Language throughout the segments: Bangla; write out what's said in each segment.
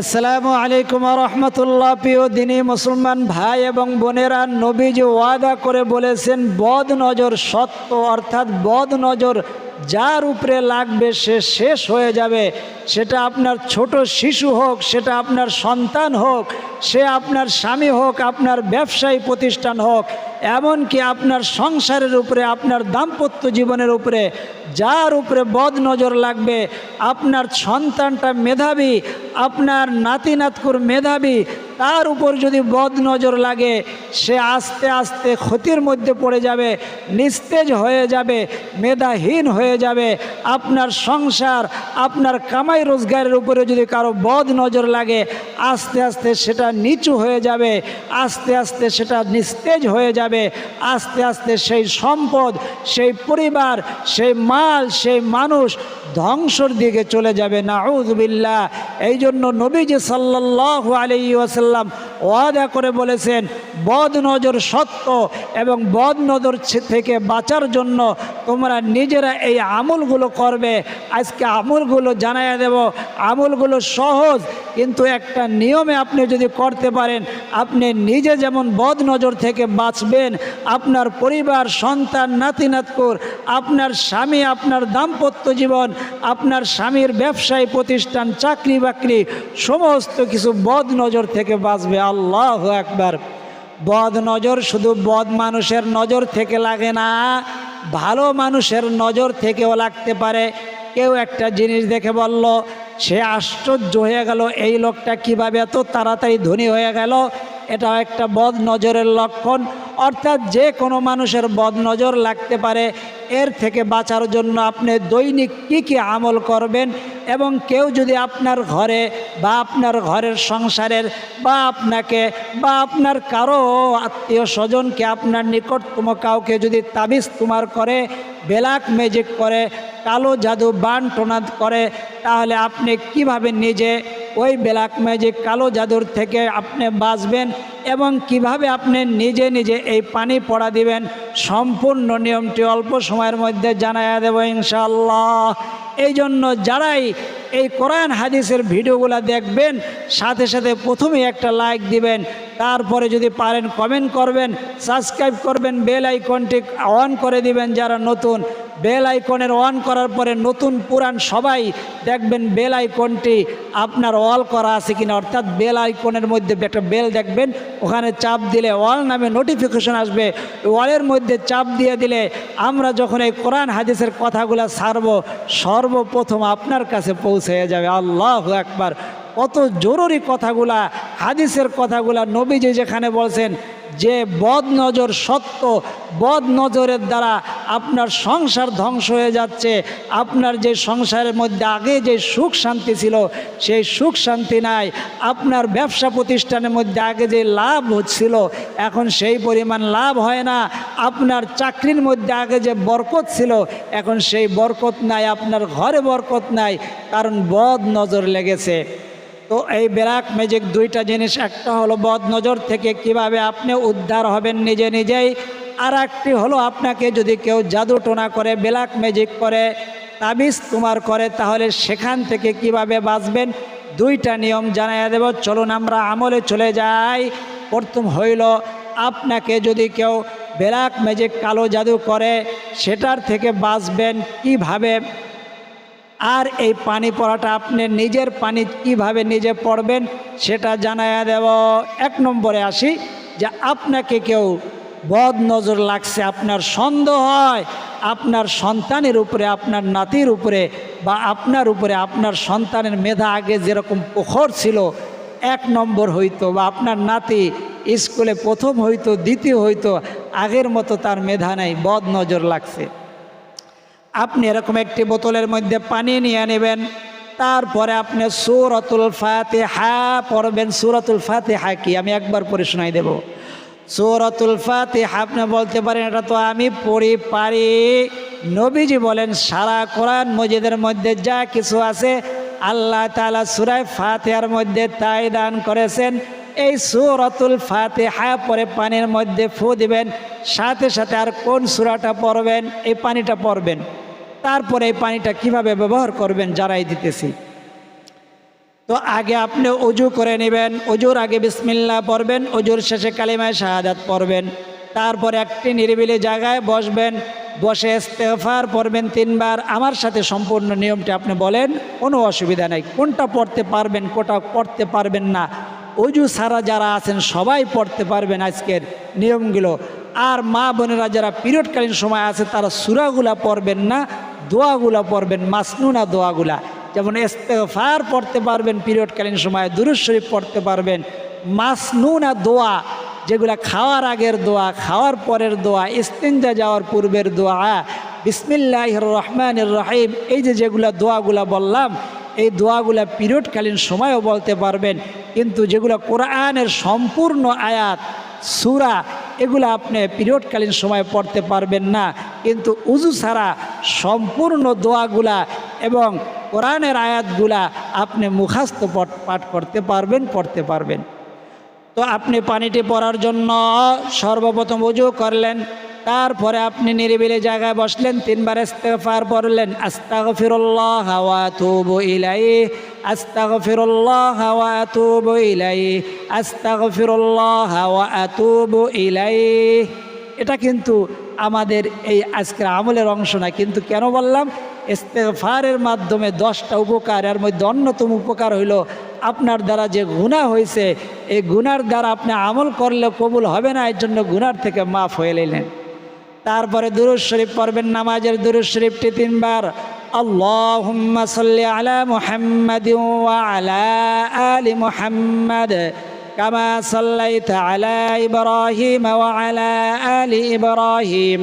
আসসালামু আলাইকুম রহমতুল্লাহ। প্রিয় দিনী মুসলমান ভাই এবং বোনেরা, নবীজি ওয়াদা করে বলেছেন, বদ নজর সত্য, অর্থাৎ বদ নজর যার উপরে লাগবে সে শেষ হয়ে যাবে। সেটা আপনার ছোট শিশু হোক, সেটা আপনার সন্তান হোক, সে আপনার স্বামী হোক, আপনার ব্যবসায়ী প্রতিষ্ঠান হোক, এমনকি আপনার সংসারের উপরে, আপনার দাম্পত্য জীবনের উপরে যার উপরে বদ নজর লাগবে আপনার সন্তানটা মেধাবী আপনার নাতি নাতকুর মেধাবী তার উপর যদি বদ নজর লাগে, সে আস্তে আস্তে ক্ষতির মধ্যে পড়ে যাবে, নিস্তেজ হয়ে যাবে, মেধাহীন হয়ে যাবে। আপনার সংসার, আপনার কামাই রোজগারের উপরে যদি কারও বদ নজর লাগে, আস্তে আস্তে সেটা নিচু হয়ে যাবে, আস্তে আস্তে সেটা নিস্তেজ হয়ে যাবে, আস্তে আস্তে সেই সম্পদ, সেই পরিবার, সেই মাল, সেই মানুষ ধ্বংসর দিকে চলে যাবে। নাউজবিল্লা এই জন্য নবীজি সাল্লাহ আলী ওয়াসাল্লাম ওয়াদা করে বলেছেন, বদ নজর সত্য এবং বদ নজর থেকে বাঁচার জন্য তোমরা নিজেরা এই আমলগুলো করবে। আজকে আমলগুলো জানাইয়া দেব। আমলগুলো সহজ, কিন্তু একটা নিয়মে আপনি যদি করতে পারেন, আপনি নিজে যেমন বদ নজর থেকে বাঁচবেন, আপনার পরিবার, সন্তান নাতি নাতকুর আপনার স্বামী, আপনার দাম্পত্য জীবন, আপনার স্বামীর ব্যবসায়ী প্রতিষ্ঠান চাকরি বাকরি সমস্ত কিছু বদ নজর থেকে বাঁচবে। আল্লাহ একবার বদ নজর শুধু বদ মানুষের নজর থেকে লাগে না, ভালো মানুষের নজর থেকেও লাগতে পারে। কেউ একটা জিনিস দেখে বলল, সে আশ্চর্য হয়ে গেল, এই লোকটা কীভাবে এত তাড়াতাড়ি ধনী হয়ে গেল? এটা একটা বদ নজরের লক্ষণ। অর্থাৎ যে কোনো মানুষের বদ নজর লাগতে পারে। এর থেকে বাঁচার জন্য আপনি দৈনিক কী কী আমল করবেন এবং কেউ যদি আপনার ঘরে বা আপনার ঘরের সংসারের বা আপনাকে বা আপনার কারও আত্মীয় স্বজনকে আপনার নিকটতম কাউকে যদি তাবিজ তোমার করে, বেলাক ম্যাজিক করে, কালো জাদু বান টোনাদ করে, তাহলে আপনি কীভাবে নিজে ওই ব্ল্যাক ম্যাজিক কালো জাদুর থেকে আপনি বাঁচবেন এবং কীভাবে আপনি নিজে নিজে এই পানি পড়া দিবেন সম্পূর্ণ নিয়মটি অল্প সময়ের মধ্যে জানাইয়া দেব ইনশাল্লাহ এই জন্য যারাই এই কোরআন হাদিসের ভিডিওগুলো দেখবেন, সাথে সাথে প্রথমেই একটা লাইক দিবেন, তারপরে যদি পারেন কমেন্ট করবেন সাবস্ক্রাইব করবেন বেল আইকনটি অন করে দিবেন যারা নতুন। বেল আইকনের অন করার পরে নতুন পুরান সবাই দেখবেন বেল আইকনটি আপনার অল করা আছে কিনা, অর্থাৎ বেল আইকনের মধ্যে একটা বেল দেখবেন, ওখানে চাপ দিলে অল নামে নোটিফিকেশন আসবে অলের মধ্যে চাপ দিয়ে দিলে আমরা যখন এই কোরআন হাদিসের কথাগুলো ছাড়ব, সর্বপ্রথম আপনার কাছে পৌঁছে যাবে। আল্লাহ একবার কত জরুরি কথাগুলা হাদিসের কথাগুলা নবীজি যেখানে বলছেন যে বদ নজর সত্য বদ নজরের দ্বারা আপনার সংসার ধ্বংস হয়ে যাচ্ছে, আপনার যে সংসারের মধ্যে আগে যে সুখ শান্তি ছিল, সেই সুখ শান্তি নাই, আপনার ব্যবসা প্রতিষ্ঠানের মধ্যে আগে যে লাভ হচ্ছিল, এখন সেই পরিমাণ লাভ হয় না, আপনার চাকরির মধ্যে আগে যে বরকত ছিল, এখন সেই বরকত নাই, আপনার ঘরে বরকত নাই, কারণ বদ নজর লেগেছে। তো এই ব্ল্যাক ম্যাজিক দুইটা জিনিস, একটা হলো বদ নজর থেকে কীভাবে আপনি উদ্ধার হবেন নিজে নিজেই আর একটি হলো আপনাকে যদি কেউ জাদু টোনা করে ব্ল্যাক ম্যাজিক করে, তাবিজ তোমার করে, তাহলে সেখান থেকে কীভাবে বাঁচবেন? দুইটা নিয়ম জানাইয়া দেব। চলুন আমরা আমলে চলে যাই। প্রথম হইল, আপনাকে যদি কেউ ব্ল্যাক ম্যাজিক কালো জাদু করে, সেটার থেকে বাঁচবেন কীভাবে? আর এই পানি পড়াটা আপনি নিজের পানি কীভাবে নিজে পড়বেন সেটা জানাইয়া দেব। এক নম্বরে আসি যে আপনাকে কেউ বদ নজর লাগছে, আপনার সন্দেহ হয়, আপনার সন্তানের উপরে, আপনার নাতির উপরে বা আপনার উপরে আপনার সন্তানের মেধা আগে যেরকম পোখর ছিল, এক নম্বর হইতো বা আপনার নাতি স্কুলে প্রথম হইতো, দ্বিতীয় হইতো, আগের মতো তার মেধা নেই বদ নজর লাগছে। আপনি এরকম একটি বোতলের মধ্যে পানি নিয়ে নেবেন, তারপরে আপনি সুরতুল ফাতে হা পড়বেন। সুরতুল ফাতে হা কি? আমি একবার পড়ে শোনাই দেব। সুরতুল ফাতে আপনি বলতে পারেন, এটা তো আমি পড়ি, পারি। নবীজি বলেন, সারা কোরআন মজিদের মধ্যে যা কিছু আছে, আল্লাহ তালা সুরায় ফাতেহার মধ্যে তাই দান করেছেন। এই সুরতুল ফাতেহা পরে পানির মধ্যে ফু দিবেন, সাথে সাথে আর কোন সুরাটা পড়বেন, এই পানিটা পড়বেন। তারপরে এই পানিটা কীভাবে ব্যবহার করবেন যারাই দিতেছি। তো আগে আপনি অজু করে নেবেন, অজুর আগে বিসমিল্লা পড়বেন, অজুর শেষে কালিমায় শাহাদাত পড়বেন। তারপর একটি নিরিবিলি জায়গায় বসবেন, বসে ইস্তেফার পড়বেন তিনবার। আমার সাথে সম্পূর্ণ নিয়মটি আপনি বলেন, কোনো অসুবিধা নেই। কোনটা পড়তে পারবেন, কোনটা পড়তে পারবেন না। অজু ছাড়া যারা আছেন সবাই পড়তে পারবেন আজকের নিয়মগুলো। আর মা বোনেরা যারা পিরিয়ডকালীন সময় আছে, তারা সুরাগুলা পড়বেন না, দোয়াগুলা পড়বেন, মাসনুনা দোয়াগুলা। যেমন ইস্তেফার পড়তে পারবেন পিরিয়ডকালীন সময় শরীফ পড়তে পারবেন। মাসনুনা দোয়া, যেগুলা খাওয়ার আগের দোয়া, খাওয়ার পরের দোয়া, ইস্তিনজা যাওয়ার পূর্বের দোয়া বিসমিল্লাহ রহমান রহিম, এই যে যেগুলা দোয়াগুলা বললাম, এই দোয়াগুলা পিরিয়ডকালীন সময়ও বলতে পারবেন। কিন্তু যেগুলো কোরআনের সম্পূর্ণ আয়াত সুরা, এগুলো আপনি পিরিয়ডকালীন সময় পড়তে পারবেন না। কিন্তু উজু ছাড়া সম্পূর্ণ দোয়াগুলা এবং কোরআনের আয়াতগুলা আপনি মুখাস্ত পাঠ করতে পারবেন, পড়তে পারবেন। তো আপনি পানিটি পড়ার জন্য সর্বপ্রথম উজু করলেন। তারপরে আপনি নিরিবিলি জায়গায় বসলেন, তিনবার ইস্তেগফার পড়লেন, আস্তাগফিরুল্লাহ ওয়া আতুবু ইলাইহি, আস্তাগফিরুল্লাহ ওয়া আতুবু ইলাইহি, আস্তাগফিরুল্লাহ ওয়া আতুবু ইলাইহি। এটা কিন্তু আমাদের এই আজকের আমলের অংশ না, কিন্তু কেন বললাম? ইস্তেগফারের মাধ্যমে দশটা উপকার, এর মধ্যে অন্যতম উপকার হইল আপনার দ্বারা যে গুণা হয়েছে এই গুনার দ্বারা আপনি আমল করলে কবুল হবে না, এর জন্য গুনার থেকে মাফ হয়ে নিলেন তারপরে দুরুজ শরীফ পড়বেন নামাজের দুরুজ শরীফটি তিনবার আল্লাহুম্মা সাল্লি আলা মুহাম্মাদ ওয়া আলা আলি মুহাম্মাদ কামা সাল্লাইতা আলা ইব্রাহিম ওয়া আলা আলি ইব্রাহিম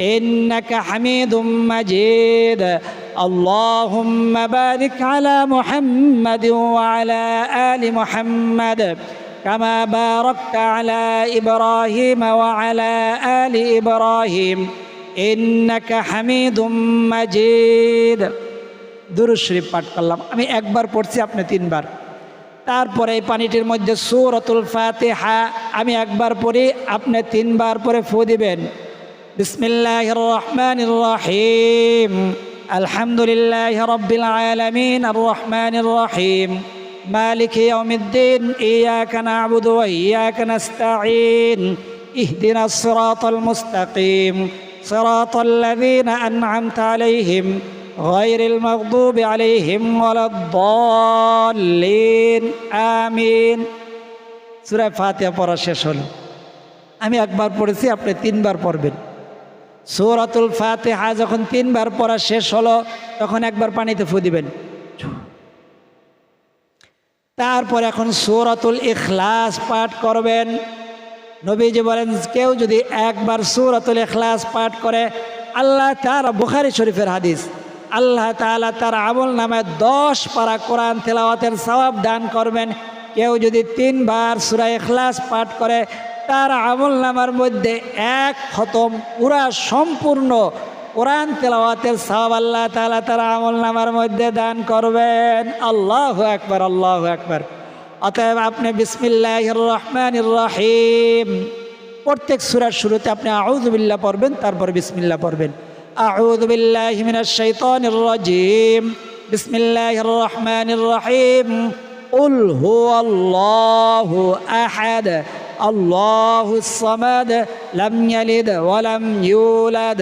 إنك حميد مجيد اللهم بارك على محمد وعلى آل محمد كما باركت على إبراهيم وعلى آل إبراهيم إنك حميد مجيد দুরুদ শরীফ পাঠ করলাম আমি একবার পড়ছি আপনি তিনবার তারপরে এই পানিটির মধ্যে সূরাতুল ফাতিহা আমি একবার পড়ি আপনি তিনবার পরে ফু দিবেন بسم الله الرحمن الرحيم الحمد لله رب العالمين الرحمن الرحيم مالك يوم الدين إياك نعبد وإياك نستعين اهدنا الصراط المستقيم صراط الذين أنعمت عليهم غير المغضوب عليهم ولا الضالين آمين سورة فاتحة পড়া শেষ হলো আমি একবার পড়েছি আপনি তিনবার পড়বেন সৌরাতুল ফাতেহা যখন তিনবার পড়া শেষ হলো তখন একবার পানিতে ফু দিবেন তারপর এখন সৌরাতুল ইখলাস পাঠ করবেন। নবীজি বলেন, কেউ যদি একবার সৌরাতুল ইখলাস পাঠ করে, আল্লাহ তার বুখারি শরীফের হাদিস, আল্লাহ তাআলা তার আমল নামে দশ পারা কোরআন তেলাওয়াতের সওয়াব দান করবেন। কেউ যদি তিনবার সূরা ইখলাস পাঠ করে, তার আমল নামার মধ্যে এক খতম পুরা সম্পূর্ণ কোরআন তেলাওয়াতের সব আল্লাহ তালা তারা আমল নামার মধ্যে দান করবেন। আল্লাহ একবার আল্লাহ একবার অতএব আপনি বিসমিল্লাহ রহমান রহিম। প্রত্যেক সুরার শুরুতে আপনি আউদুবিল্লা পড়বেন, তারপর বিসমিল্লা পড়বেন। আউদুবিল্লাহিমিনাজিম বিসমিল্লাহ রহমান রাহিম। উল হু আল্লাহ আহাদ। আল্লাহ সামাদ। লাম ইয়ালিদ ওয়ালাম ইউলাদ।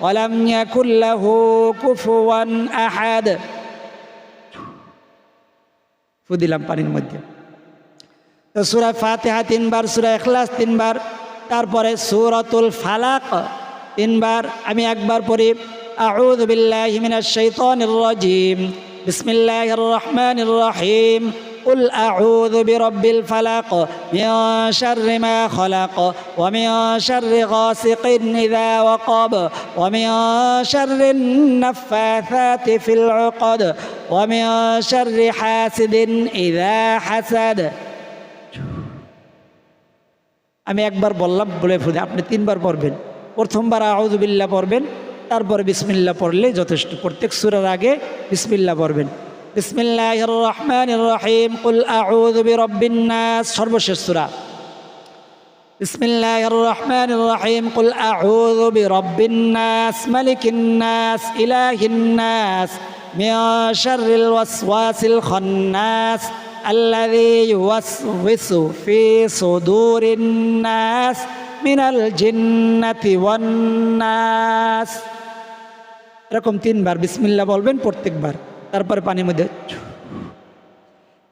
ولم يكن له كفوا أحد ফু দিলাম পানির মধ্যে তো সুরা ফাতেহা তিনবার সুরা এখলাস তিনবার তারপরে সুরাতুল ফালাক তিনবার আমি একবার পড়ি আউযু বিল্লাহি মিনাশ শাইতানির রাজিম বিসমিল্লাহির রহমানির রহিম قل أعوذ برب الفلق من شر ما خلق ومن شر غاسق إذا وقب ومن شر النفاثات في العقد ومن شر حاسد إذا حسد আমি একবার বললাম বলে ফুদে আপনি তিনবার পড়বেন প্রথমবার আউজবিল্লা পড়বেন তারপরে বিসমিল্লা পড়লে যথেষ্ট প্রত্যেক সুরার আগে বিসমিল্লা পড়বেন বিসমিল্লাহ রহমান রহিম কুল আউযু বিরাব্বিন নাস সর্বশেষ সূরা বিসমিল্লাহ রহমান রহিম কুল আউযু বিরাব্বিন নাস মালিকিন নাস ইলাহিন নাস মিন শাররিল ওয়াসওয়াসিল খান্নাস الذي يوسوس في صدور الناس من الجنة والناس এরকম তিনবার বিসমিল্লা বলবেন প্রত্যেকবার তারপরে পানির মধ্যে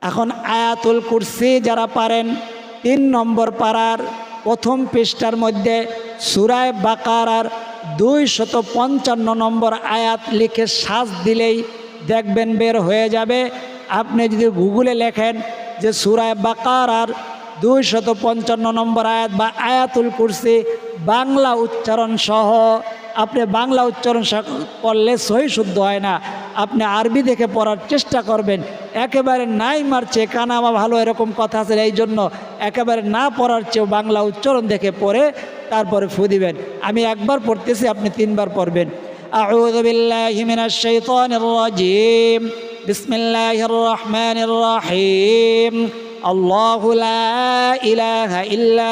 এখন আয়াতুল কুরসি যারা পারেন, তিন নম্বর পাড়ার প্রথম পৃষ্ঠার মধ্যে সুরায় বাকারার দুই শত পঞ্চান্ন নম্বর আয়াত লিখে শ্বাস দিলেই দেখবেন বের হয়ে যাবে। আপনি যদি গুগলে লেখেন যে সুরায় বাকারার দুই শত পঞ্চান্ন নম্বর আয়াত বা আয়াতুল কুরসি বাংলা উচ্চারণ সহ, আপনি বাংলা উচ্চারণ পড়লে সহি শুদ্ধ হয় না। আপনি আরবি দেখে পড়ার চেষ্টা করবেন। একেবারে নাই মারছে কানামা ভালো এরকম কথা আছে, এই জন্য একেবারে না পড়ার চেয়েও বাংলা উচ্চারণ দেখে পড়ে তারপরে ফু দিবেন। আমি একবার পড়তেছি, আপনি তিনবার পড়বেন। আউদ্দিল্লাহিমিনাশাইতানির লা ইল্লা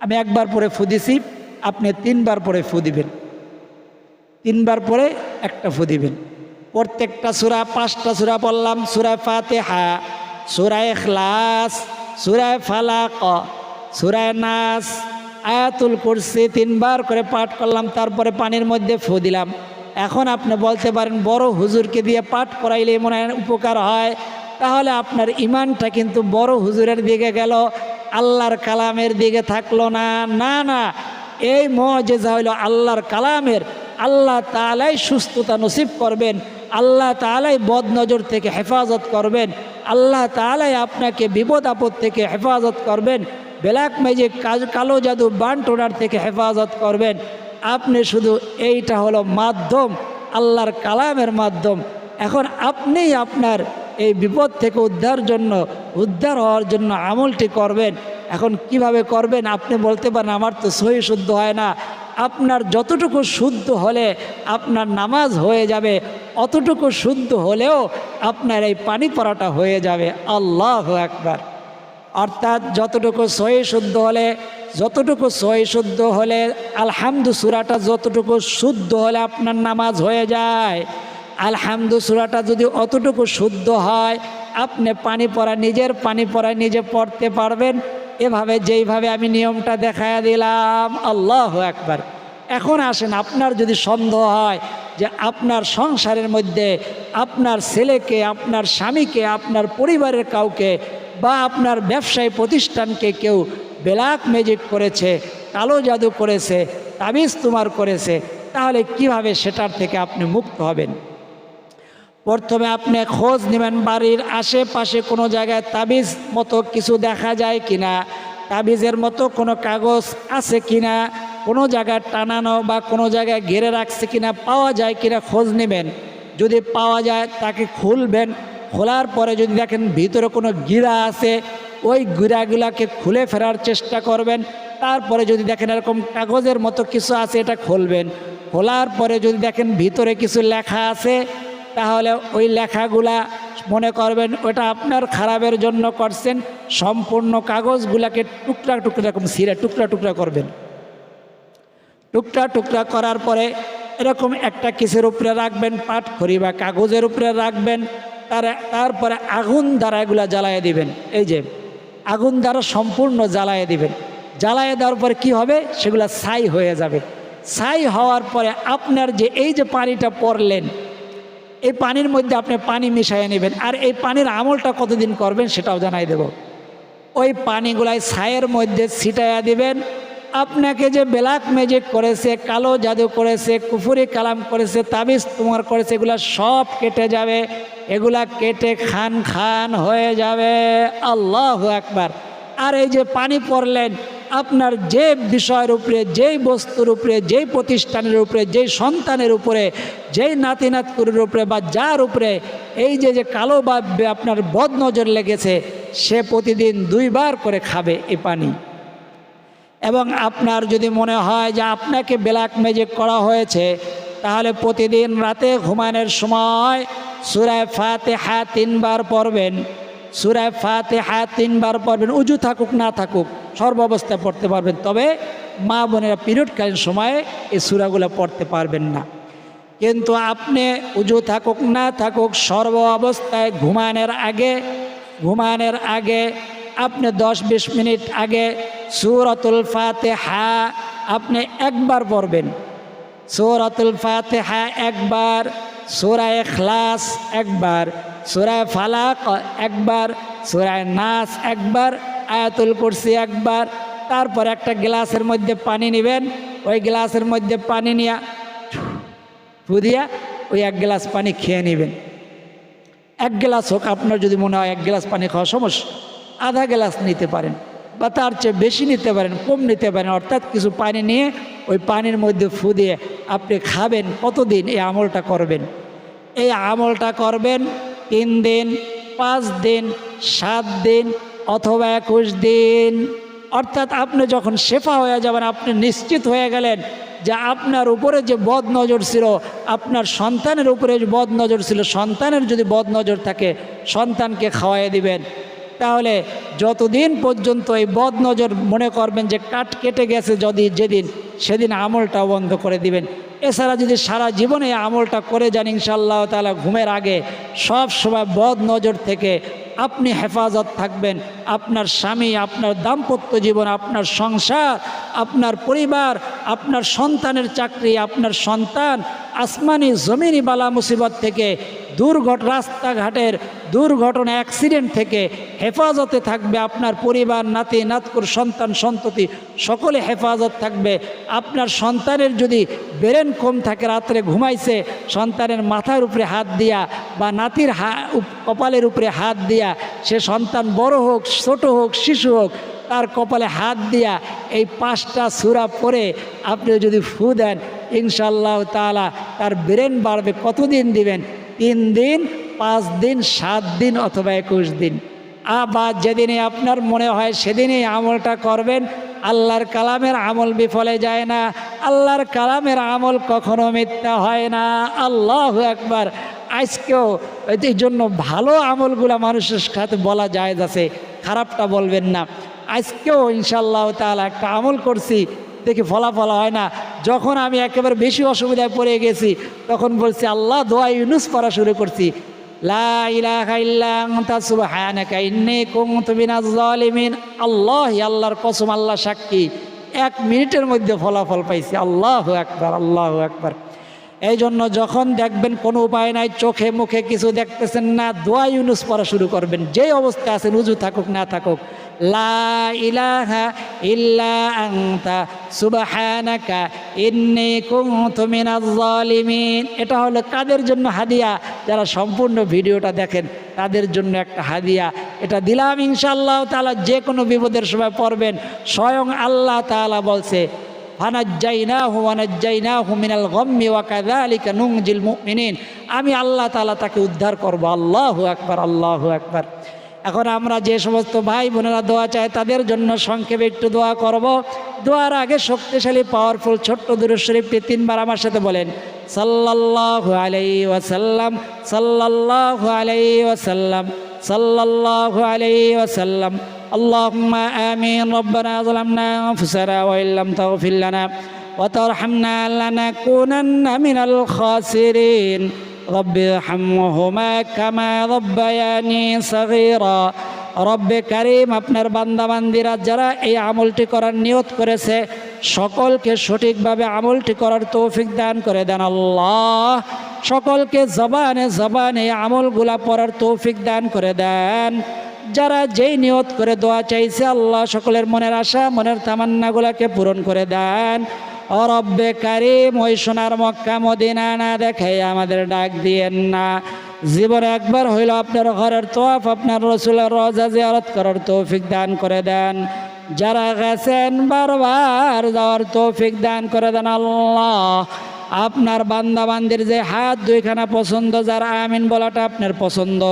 আমি একবার পরে ফু দিছি, আপনি তিনবার পরে ফু দিবেন। তিনবার পরে একটা ফু দিবেন। প্রত্যেকটা সুরা, পাঁচটা সুরা বললাম সুরা ফাতেহা সুরায় খ্লাস সুরায় ফালাক সুরায় নাস, আয়াতুল কুরসি তিনবার করে পাঠ করলাম, তারপরে পানির মধ্যে ফু দিলাম। এখন আপনি বলতে পারেন, বড় হুজুরকে দিয়ে পাঠ করাইলে মনে উপকার হয়। তাহলে আপনার ইমানটা কিন্তু বড় হুজুরের দিকে গেল আল্লাহর কালামের দিকে থাকল না না না। এই মজেজা হইল আল্লাহর কালামের। আল্লাহ তালাই সুস্থতা নসিব করবেন, আল্লাহ তালাই বদ নজর থেকে হেফাজত করবেন, আল্লাহ তালাই আপনাকে বিপদ আপদ থেকে হেফাজত করবেন, ব্ল্যাক ম্যাজিক কালো জাদু বানটোনার থেকে হেফাজত করবেন। আপনি শুধু এইটা হলো মাধ্যম, আল্লাহর কালামের মাধ্যম। এখন আপনি আপনার এই বিপদ থেকে উদ্ধার জন্য উদ্ধার হওয়ার জন্য আমলটি করবেন। এখন কীভাবে করবেন আপনি বলতে পারেন, আমার তো সহি শুদ্ধ হয় না। আপনার যতটুকু শুদ্ধ হলে আপনার নামাজ হয়ে যাবে, অতটুকু শুদ্ধ হলেও আপনার এই পানি পড়াটা হয়ে যাবে। আল্লাহ একবার অর্থাৎ যতটুকু সহি শুদ্ধ হলে, যতটুকু সহি শুদ্ধ হলে, আলহামদু সুরাটা যতটুকু শুদ্ধ হলে আপনার নামাজ হয়ে যায়। আলহামদু সুরাটা যদি অতটুকু শুদ্ধ হয় আপনি পানি পড়া, নিজের পানি পড়া নিজে পড়তে পারবেন। এভাবে যেইভাবে আমি নিয়মটা দেখায় দিলাম, আল্লাহ একবার এখন আসেন, আপনার যদি সন্দেহ হয় যে আপনার সংসারের মধ্যে আপনার ছেলেকে, আপনার স্বামীকে, আপনার পরিবারের কাউকে বা আপনার ব্যবসায়ী প্রতিষ্ঠানকে কেউ ব্ল্যাক ম্যাজিক করেছে, কালো জাদু করেছে, তাবিজ তোমার করেছে, তাহলে কীভাবে সেটার থেকে আপনি মুক্ত হবেন? প্রথমে আপনি খোঁজ নেবেন বাড়ির আশেপাশে কোনো জায়গায় তাবিজ মতো কিছু দেখা যায় কিনা, তাবিজের মতো কোনো কাগজ আছে কিনা, কোনো জায়গায় টানানো বা কোনো জায়গায় ঘিরে রাখছে কিনা, পাওয়া যায় কিনা খোঁজ নেবেন। যদি পাওয়া যায় তাকে খুলবেন, খোলার পরে যদি দেখেন ভিতরে কোনো গিরা আছে, ওই গিরাগুলাকে খুলে ফেরার চেষ্টা করবেন। তারপরে যদি দেখেন এরকম কাগজের মতো কিছু আছে, এটা খুলবেন। খোলার পরে যদি দেখেন ভিতরে কিছু লেখা আছে তাহলে ওই লেখাগুলা মনে করবেন ওটা আপনার খারাপের জন্য করছেন, সম্পূর্ণ কাগজগুলাকে টুকরা টুকরা এরকম সিরে টুকরা টুকরা করবেন। টুকরা টুকরা করার পরে এরকম একটা কিসের উপরে রাখবেন পাট খড়ি বা কাগজের উপরে রাখবেন, তার তারপরে আগুন দ্বারা এগুলা জ্বালায় দিবেন। এই যে আগুন দ্বারা সম্পূর্ণ জ্বালায় দিবেন। জ্বালায় দেওয়ার পরে কী হবে? সেগুলা ছাই হয়ে যাবে। ছাই হওয়ার পরে আপনার যে এই যে পানিটা পড়লেন এই পানির মধ্যে আপনি পানি মিশিয়ে নেবেন। আর এই পানির আমলটা কতদিন করবেন সেটাও জানাই দেব। ওই পানিগুলাই ছায়ের মধ্যে ছিটাইয়া দিবেন। আপনাকে যে ব্ল্যাক ম্যাজিক করেছে, কালো জাদু করেছে, কুফুরি কালাম করেছে, তাবিজ তোমার করেছে, এগুলা সব কেটে যাবে। এগুলা কেটে খান খান হয়ে যাবে। আল্লাহ একবার আর এই যে পানি পড়লেন আপনার যে বিষয়ের উপরে, যেই বস্তুর উপরে, যেই প্রতিষ্ঠানের উপরে, যেই সন্তানের উপরে, যেই নাতি নাতকুরের উপরে বা যার উপরে এই যে যে কালো বা আপনার বদ নজর লেগেছে, সে প্রতিদিন দুইবার করে খাবে এ পানি। এবং আপনার যদি মনে হয় যে আপনাকে ব্ল্যাক ম্যাজিক করা হয়েছে, তাহলে প্রতিদিন রাতে ঘুমানোর সময় সুরায় ফাতে হা তিনবার পড়বেন। সুরায় ফাতে হা তিনবার পড়বেন, উজু থাকুক, না থাকুক। সর্বাবস্থায় পড়তে পারবেন। তবে মা বোনেরা পিরিয়ডকালীন সময়ে এই সুরাগুলো পড়তে পারবেন না। কিন্তু আপনি উজু থাকুক, না থাকুক সর্ব অবস্থায় ঘুমানোর আগে ঘুমানোর আগে, আপনি দশ বিশ মিনিট আগে সুরতুল ফাতেহা আপনি একবার পড়বেন। সুরতুল ফাতেহা একবার সুরায় এখলাস একবার, সুরায় ফালাক একবার, সুরায় নাস একবার, আয়াতুল কুরসি একবার, তারপর একটা গ্লাসের মধ্যে পানি নেবেন, ওই গ্লাসের মধ্যে পানি নিয়ে ফু দিয়া ওই এক গ্লাস পানি খেয়ে নেবেন। এক গ্লাস হোক, আপনার যদি মনে হয় এক গ্লাস পানি খাওয়া সমস্যা, আধা গ্লাস নিতে পারেন বা তার চেয়ে বেশি নিতে পারেন, কম নিতে পারেন, অর্থাৎ কিছু পানি নিয়ে ওই পানির মধ্যে ফু দিয়ে আপনি খাবেন, কতদিন এই আমলটা করবেন? এই আমলটা করবেন তিন দিন, পাঁচ দিন, সাত দিন অথবা একুশ দিন। অর্থাৎ আপনি যখন শেফা হয়ে যাবেন, আপনি নিশ্চিত হয়ে গেলেন যে আপনার উপরে যে বদ নজর ছিল, আপনার সন্তানের উপরে যে বদ নজর ছিল, সন্তানের যদি বদ নজর থাকে, সন্তানকে খাওয়াই দিবেন। তাহলে যতদিন পর্যন্ত এই বদ নজর মনে করবেন যে কাট কেটে গেছে, যদি যেদিন, সেদিন আমলটা বন্ধ করে দিবেন। এছাড়া যদি সারা জীবনে আমলটা করে যান ইনশাল্লাহ তালা ঘুমের আগে সব সময় বদ নজর থেকে আপনি হেফাজত থাকবেন। আপনার স্বামী, আপনার দাম্পত্য জীবন, আপনার সংসার, আপনার পরিবার, আপনার সন্তানের চাকরি, আপনার সন্তান, আসমানি, জমিনি বালা মুসিবত থেকে দুর্ঘট রাস্তাঘাটের দুর্ঘটনা অ্যাক্সিডেন্ট থেকে হেফাজতে থাকবে আপনার পরিবার, নাতি, নাতকুর, সন্তান, সন্ততি, সকলে হেফাজত থাকবে। আপনার সন্তানের যদি ব্রেন কম থাকে, রাত্রে ঘুমাইছে, সন্তানের মাথার উপরে হাত দিয়া বা নাতির হা কপালের উপরে হাত দিয়া সে সন্তান বড় হোক, ছোট হোক, শিশু হোক, তার কপালে হাত দিয়া এই পাঁচটা সুরা পরে আপনি যদি ফু দেন ইনশাল্লাহ তালা তার ব্রেন বাড়বে। কতদিন দিবেন? তিন দিন, পাঁচ দিন, সাত দিন অথবা একুশ দিন। আবার যেদিনে আপনার মনে হয় সেদিনই আমলটা করবেন, আল্লাহর কালামের আমল বিফলে যায় না। আল্লাহর কালামের আমল কখনো মিথ্যা হয় না। আল্লাহ একবার আজকেও এই জন্য ভালো আমলগুলা মানুষের সাথে বলা যায় আছে, খারাপটা বলবেন না। আজকেও ইনশাল্লাহ তাআলা একটা আমল করছি দেখি ফলাফল হয় না। যখন আমি একেবারে বেশি অসুবিধায় পড়ে গেছি, তখন বলছি, আল্লাহ, দোয়া ইউনুস পড়া শুরু করছি। আল্লাহ, আল্লাহর কসম আল্লাহ সাক্ষী। এক মিনিটের মধ্যে ফলাফল পাইছি। আল্লাহ একবার আল্লাহ একবার এই জন্য যখন দেখবেন কোনো উপায় নাই, চোখে মুখে কিছু দেখতেছেন না, দোয়া ইউনুস পড়া শুরু করবেন। যে অবস্থায় আছেন, উজু থাকুক, না থাকুক। লা এটা হলো কাদের জন্য হাদিয়া? যারা সম্পূর্ণ ভিডিওটা দেখেন, তাদের জন্য একটা হাদিয়া। এটা দিলাম ইনশাআল্লাহ তাআলা, যে কোনো বিপদের সময় পড়বেন। স্বয়ং আল্লাহ তাআলা বলছে গাম্মি আমি আল্লাহ তাআলা তাকে উদ্ধার করব। আল্লাহ একবার আল্লাহু একবার এখন আমরা যে সমস্ত ভাই বোনেরা দোয়া চায়, তাদের জন্য সংক্ষেপে একটু দোয়া করব। দোয়ার আগে শক্তিশালী পাওয়ারফুল ছোট্ট দুরুদ শরীফটি তিনবার আমার সাথে বলেন, সাল্লাল্লাহু আলাইহি ওয়াসাল্লাম, সাল্লাল্লাহু আলাইহি ওয়াসাল্লাম, সাল্লাল্লাহু আলাইহি ওয়াসাল্লাম। اللهم آمين ربنا ظلمنا أنفسنا وإن لم تغفر لنا وترحمنا لنكونن من الخاسرين رب ارحمهما كما ربياني صغيرا রব্বে কারিম আপনার বান্দাবান্দিরা যারা এই আমলটি করার নিয়ত করেছে সকলকে সঠিকভাবে আমলটি করার তৌফিক দান করে দেন আল্লাহ সকলকে জবানে জবানে এই আমলগুলা পড়ার তৌফিক দান করে দেন যারা যেই নিয়ত করে দোয়া চাইছে, আল্লাহ সকলের মনের আশা, মনের তামান্নাগুলাকে পূরণ করে দেন। ও রব্বে কারিম, ওই সোনার মক্কা মদিনা না দেখে আমাদের ডাক দিয়েন না। জীবনে একবার হইল আপনার ঘরের তোয়াফ, আপনার রসুলের রজা জিয়ারত করার তৌফিক দান করে দেন। যারা গেছেন বারবার যাওয়ার তৌফিক দান করে দেন আল্লাহ। আপনার বান্দাবান্দির যে হাত দুইখানা পছন্দ, যারা আমিন বলাটা আপনার পছন্দ।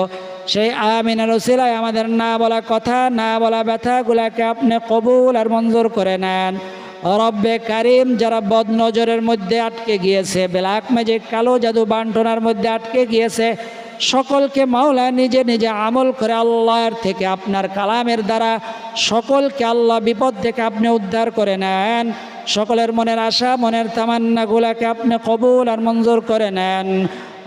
সেই আমিনের ওসিলায় আমাদের না বলা কথা, না বলা ব্যথাগুলাকে আপনি কবুল আর মঞ্জুর করে নেন। রব্বে কারিম, যারা বদনজরের মধ্যে আটকে গিয়েছে, ব্ল্যাক ম্যাজিক, কালো জাদু বান্টনার মধ্যে আটকে গিয়েছে, সকলকে মাওলা নিজে নিজে আমল করে আল্লাহর থেকে আপনার কালামের দ্বারা সকলকে আল্লাহ বিপদ থেকে আপনি উদ্ধার করে নেন। সকলের মনের আশা, মনের তামান্নাগুলাকে আপনি কবুল আর মঞ্জুর করে নেন।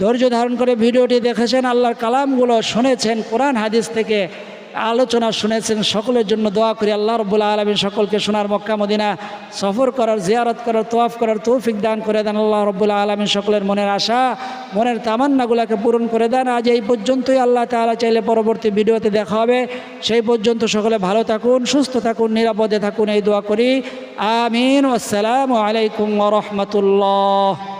ধৈর্য ধারণ করে ভিডিওটি দেখেছেন, আল্লাহর কালামগুলো শুনেছেন, কোরআন হাদিস থেকে আলোচনা শুনেছেন, সকলের জন্য দোয়া করি, আল্লাহ রব্বুল্লা আলমিন সকলকে সোনার মক্কা, মদিনা সফর করার, জিয়ারত করার, তোয়াফ করার তৌফিক দান করে দেন, আল্লাহ রব্বুল্লা আলমিন সকলের মনের আশা, মনের তামান্নাগুলোকে পূরণ করে দেন। আজ এই পর্যন্তই, আল্লাহ তালা চাইলে পরবর্তী ভিডিওতে দেখা হবে। সেই পর্যন্ত সকলে ভালো থাকুন, সুস্থ থাকুন, নিরাপদে থাকুন, এই দোয়া করি। আমিন, আসসালামু আলাইকুম রহমতুল্লাহ।